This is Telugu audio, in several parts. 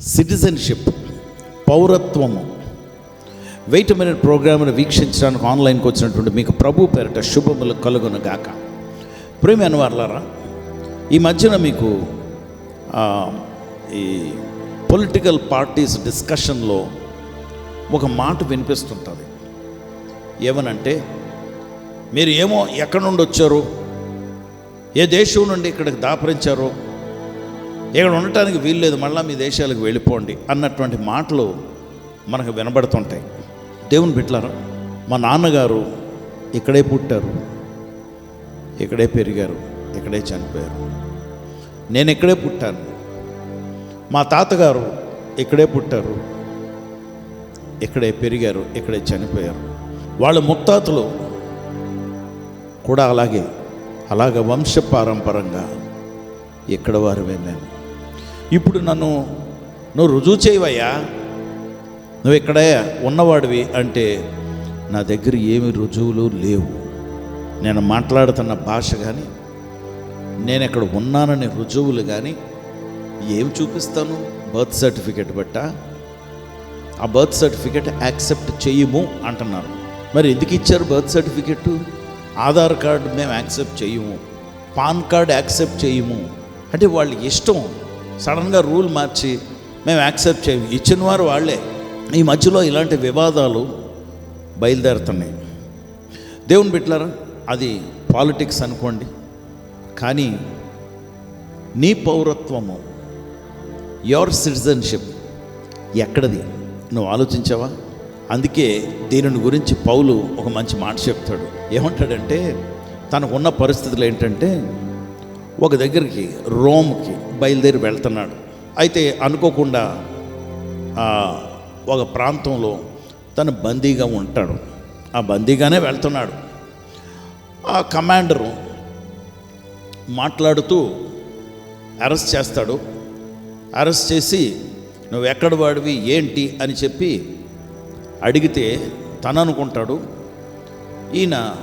సిటిజన్షిప్ పౌరత్వము. వెయిట్ మినిట్ ప్రోగ్రామ్ను వీక్షించడానికి ఆన్లైన్కి వచ్చినటువంటి మీకు ప్రభు పేరిట శుభములు కలుగును గాక ప్రేమి అనవార్లారా ఈ మధ్యన మీకు ఈ పొలిటికల్ పార్టీస్ డిస్కషన్లో ఒక మాట వినిపిస్తుంటుంది. ఏమనంటే మీరు ఏమో ఎక్కడి నుండి వచ్చారు ఏ దేశం నుండి ఇక్కడికి దాపరించారో? ఇక్కడ ఉండటానికి వీల్లేదు మళ్ళీ మీ దేశాలకు వెళ్ళిపోండి అన్నటువంటి మాటలు మనకు వినబడుతుంటాయి. దేవుని బిడ్డలారా మా నాన్నగారు ఇక్కడే పుట్టారు ఇక్కడే పెరిగారు ఇక్కడే చనిపోయారు. నేను ఇక్కడే పుట్టాను. మా తాతగారు ఇక్కడే పుట్టారు ఇక్కడే పెరిగారు ఇక్కడే చనిపోయారు. వాళ్ళ ముత్తాతలు కూడా అలాగే అలాగ వంశపారంపరంగా ఇక్కడ వారు మేము ఇప్పుడు నన్ను నువ్వు రుజువు చేయవయ్యా? నువ్వు ఇక్కడే ఉన్నవాడివి అంటే నా దగ్గర ఏమి రుజువులు లేవు. నేను మాట్లాడుతున్న భాష కానీ నేను ఇక్కడ ఉన్నాననే రుజువులు కానీ ఏం చూపిస్తాను? బర్త్ సర్టిఫికెట్ బట్ట? ఆ బర్త్ సర్టిఫికెట్ యాక్సెప్ట్ చేయము అంటున్నారు. మరి ఎందుకు ఇచ్చారు బర్త్ సర్టిఫికెట్? ఆధార్ కార్డు మేము యాక్సెప్ట్ చేయము. పాన్ కార్డ్ యాక్సెప్ట్ చేయము. అంటే వాళ్ళ ఇష్టం సడన్గా రూల్ మార్చి మేము యాక్సెప్ట్ చేయము ఇచ్చిన వారు వాళ్ళే. ఈ మధ్యలో ఇలాంటి వివాదాలు బయలుదేరుతున్నాయి. దేవుని బిట్లరా అది పాలిటిక్స్ అనుకోండి. కానీ నీ పౌరత్వము యువర్ సిటిజన్షిప్ ఎక్కడది? నువ్వు ఆలోచించావా? అందుకే దీనిని గురించి పౌలు ఒక మంచి మాట చెప్తాడు. ఏమంటాడంటే తనకున్న పరిస్థితులు ఏంటంటే ఒక దగ్గరికి రోమ్కి బయలుదేరి వెళ్తున్నాడు. అయితే అనుకోకుండా ఆ, ఒక ప్రాంతంలో తను బందీగా ఉంటాడు. ఆ బందీగానే వెళ్తున్నాడు. ఆ కమాండరు మాట్లాడుతూ అరెస్ట్ చేస్తాడు. అరెస్ట్ చేసి నువ్వు ఎక్కడ వాడివి? ఏంటి? అని చెప్పి అడిగితే తను అనుకుంటాడు ఈయన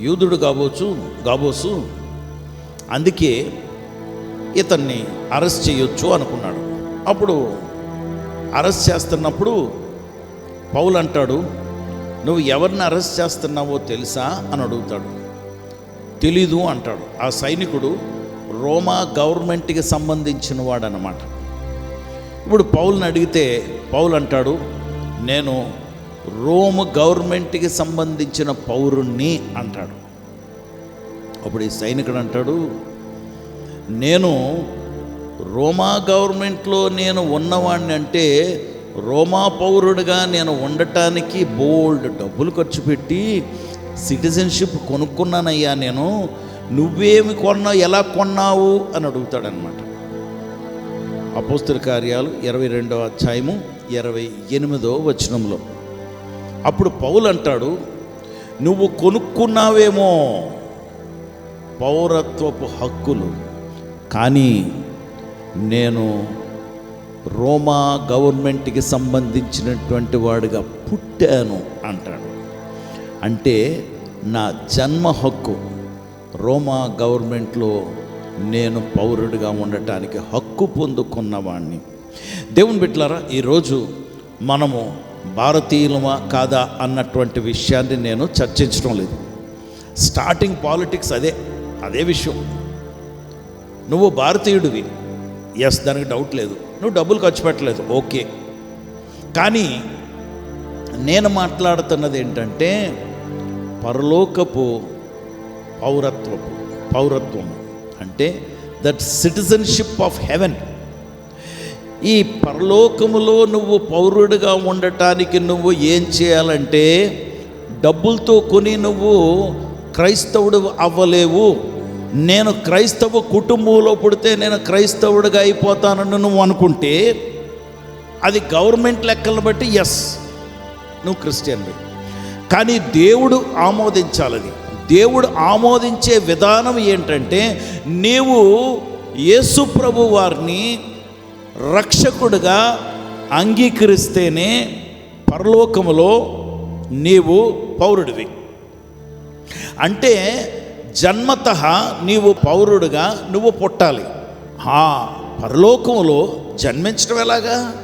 యూదుడు కాబోచు కాబోసు అందుకే ఇతన్ని అరెస్ట్ చేయొచ్చు అనుకున్నాడు. అప్పుడు అరెస్ట్ చేస్తున్నప్పుడు పౌలు అంటాడు నువ్వు ఎవరిని అరెస్ట్ చేస్తున్నావో తెలుసా? అని అడుగుతాడు. తెలీదు అంటాడు. ఆ సైనికుడు రోమా గవర్నమెంట్కి సంబంధించిన వాడనమాట ఇప్పుడు పౌల్ని అడిగితే పౌలు అంటాడు నేను రోమ్ గవర్నమెంట్కి సంబంధించిన పౌరుణ్ణి అంటాడు. అప్పుడు ఈ సైనికుడు అంటాడు నేను రోమా గవర్నమెంట్లో నేను ఉన్నవాడిని అంటే రోమా పౌరుడిగా నేను ఉండటానికి బోల్డ్ డబ్బులు ఖర్చు పెట్టి సిటిజన్షిప్ కొనుక్కున్నానయ్యా నేను. నువ్వేమి కొన్నావు ఎలా కొన్నావు? అని అడుగుతాడనమాట అపోస్తుల కార్యాలు ఇరవై రెండవ అధ్యాయము ఇరవై ఎనిమిదో వచనంలో. అప్పుడు పౌలు అంటాడు నువ్వు కొనుక్కున్నావేమో పౌరత్వపు హక్కులు. కానీ నేను రోమా గవర్నమెంట్కి సంబంధించినటువంటి వాడిగా పుట్టాను అంటాడు. అంటే నా జన్మ హక్కు. రోమా గవర్నమెంట్లో నేను పౌరుడిగా ఉండటానికి హక్కు పొందుకున్నవాణ్ణి. దేవుని బిట్లారా ఈరోజు మనము భారతీయులమా కాదా అన్నటువంటి విషయాన్ని నేను చర్చించడం లేదు. స్టార్టింగ్ పాలిటిక్స్ అదే. అదే విషయం. నువ్వు భారతీయుడివి. ఎస్ దానికి డౌట్ లేదు. నువ్వు డబ్బులు ఖర్చు పెట్టలేదు. ఓకే కానీ నేను మాట్లాడుతున్నది ఏంటంటే పరలోకపు పౌరత్వపు పౌరత్వం అంటే దట్ సిటిజన్షిప్ ఆఫ్ హెవెన్ ఈ పరలోకములో నువ్వు పౌరుడిగా ఉండటానికి నువ్వు ఏం చేయాలంటే డబ్బులతో కొని నువ్వు క్రైస్తవుడు అవ్వలేవు. నేను క్రైస్తవ కుటుంబంలో పుడితే నేను క్రైస్తవుడిగా అయిపోతానని నువ్వు అనుకుంటే అది గవర్నమెంట్ లెక్కలను బట్టి ఎస్ నువ్వు క్రిస్టియన్వి. కానీ దేవుడు ఆమోదించాలని దేవుడు ఆమోదించే విధానం ఏంటంటే నీవు యేసు ప్రభు వారిని రక్షకుడుగా అంగీకరిస్తేనే పరలోకములో నీవు పౌరుడివి. అంటే జన్మత నీవు పౌరుడిగా నువ్వు పుట్టాలి. ఆ పరలోకంలో జన్మించడం ఎలాగా?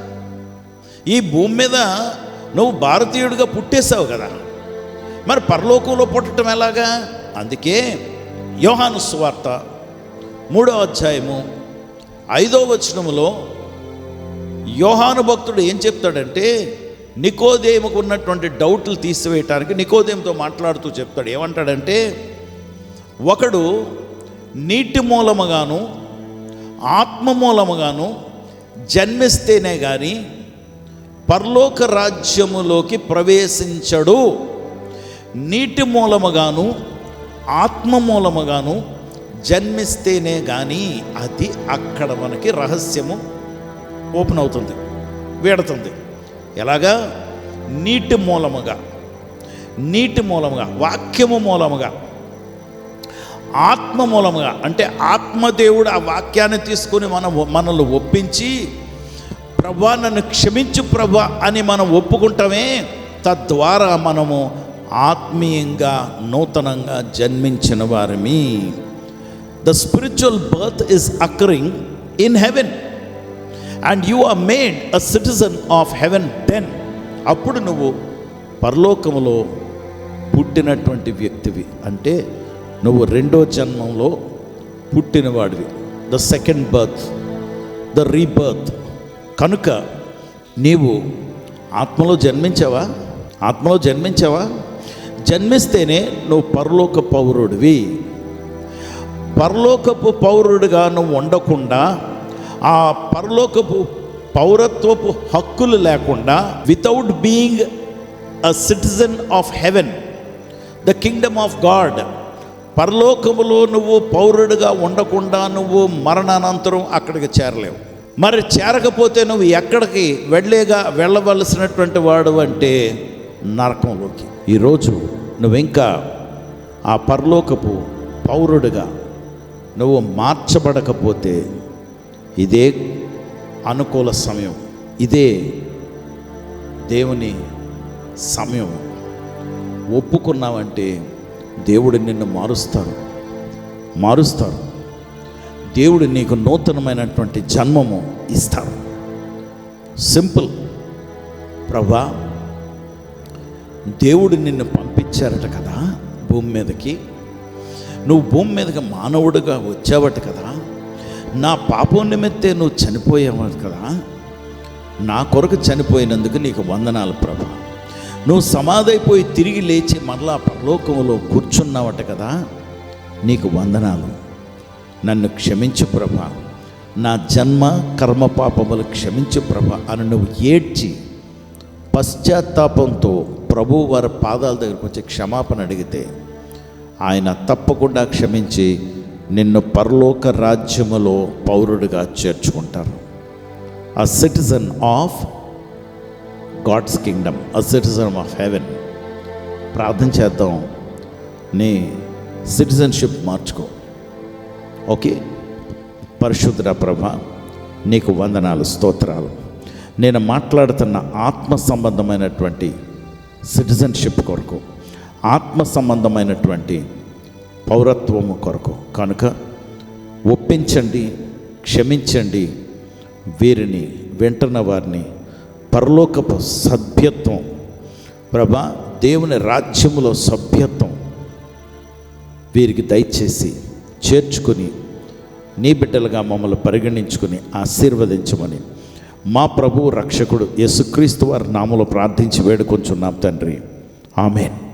ఈ భూమి మీద నువ్వు భారతీయుడిగా పుట్టేశావు కదా. మరి పరలోకంలో పుట్టడం ఎలాగా? అందుకే యోహాను సువార్త మూడో అధ్యాయము ఐదో వచనములో యోహాను భక్తుడు ఏం చెప్తాడంటే నికోదేముకు ఉన్నటువంటి డౌట్లు తీసివేయటానికి నికోదేముతో మాట్లాడుతూ చెప్తాడు. ఏమంటాడంటే ఒకడు నీటి మూలముగాను ఆత్మ మూలముగాను జన్మిస్తేనే కానీ పరలోక రాజ్యములోకి ప్రవేశించడు. నీటి మూలముగాను ఆత్మ మూలముగాను జన్మిస్తేనే కానీ అది అక్కడ మనకి రహస్యము ఓపెన్ అవుతుంది వీడుతుంది ఎలాగా? నీటి మూలముగా. నీటి మూలముగా వాక్యము మూలముగా. ఆత్మ మూలముగా అంటే ఆత్మదేవుడు ఆ వాక్యాన్ని తీసుకొని మన మనల్ని ఒప్పించి ప్రభా నన్ను క్షమించు ప్రభా అని మనం ఒప్పుకుంటామే తద్వారా మనము ఆత్మీయంగా నూతనంగా జన్మించిన వారిమి. The spiritual birth is occurring in heaven and you are made a citizen of heaven then అప్పుడు నువ్వు పరలోకములో పుట్టినటువంటి వ్యక్తివి. అంటే నువ్వు రెండో జన్మంలో పుట్టినవాడివి. The second birth the rebirth కనుక నీవు ఆత్మలో జన్మించావా? ఆత్మలో జన్మించావా? జన్మిస్తేనే నువ్వు పరలోక పౌరుడివి. పరలోకపు పౌరుడిగా నువ్వు ఉండకుండా ఆ పరలోకపు పౌరత్వపు హక్కులు లేకుండా without being a citizen of heaven the kingdom of God పరలోకములో నువ్వు పౌరుడిగా ఉండకుండా నువ్వు మరణానంతరం అక్కడికి చేరలేవు. మరి చేరకపోతే నువ్వు ఎక్కడికి వెళ్ళేగా వెళ్ళవలసినటువంటి వాడు అంటే నరకంలోకి. ఈరోజు నువ్వు ఇంకా ఆ పరలోకపు పౌరుడిగా నువ్వు మార్చబడకపోతే ఇదే అనుకూల సమయం. ఇదే దేవుని సమయం. ఒప్పుకున్నావంటే దేవుడు నిన్ను మారుస్తారు మారుస్తారు దేవుడు నీకు నూతనమైనటువంటి జన్మము ఇస్తారు సింపుల్. ప్రభా దేవుడు నిన్ను పంపించారట కదా భూమి మీదకి. నువ్వు భూమి మీదకి మానవుడిగా వచ్చావట కదా. నా పాపం నిమిత్తే నువ్వు చనిపోయావు కదా. నా కొరకు చనిపోయినందుకు నీకు వందనాలు ప్రభా. నువ్వు సమాధైపోయి తిరిగి లేచి మరలా పరలోకంలో కూర్చున్నావట కదా. నీకు వందనాలు. నన్ను క్షమించు ప్రభ. నా జన్మ కర్మ పాపములు క్షమించు ప్రభ అని నువ్వు ఏడ్చి పశ్చాత్తాపంతో ప్రభు వారి పాదాల దగ్గరకు వచ్చి క్షమాపణ అడిగితే ఆయన తప్పకుండా క్షమించి నిన్ను పరలోక రాజ్యములో పౌరుడిగా చేర్చుకుంటారు a citizen of God's kingdom a citizen of heaven ప్రార్థన చేద్దాం. నీ సిటిజన్షిప్ మార్చుకో. ఓకే పరిశుద్ధ ప్రభ నీకు వందనాలు స్తోత్రాలు. నేను మాట్లాడుతున్న ఆత్మ సంబంధమైనటువంటి సిటిజన్షిప్ కొరకు ఆత్మ సంబంధమైనటువంటి పౌరత్వము కొరకు. కనుక ఒప్పించండి క్షమించండి వీరిని వెంటన వారిని పరలోకపు సభ్యత్వం ప్రభా దేవుని రాజ్యములో సభ్యత్వం వీరికి దయచేసి చేర్చుకొని నీ బిడ్డలుగా మమ్మల్ని పరిగణించుకొని ఆశీర్వదించమని మా ప్రభు రక్షకుడు యేసుక్రీస్తు వారి నామలో ప్రార్థించి వేడుకొంచున్నాం తండ్రి. ఆమెన్.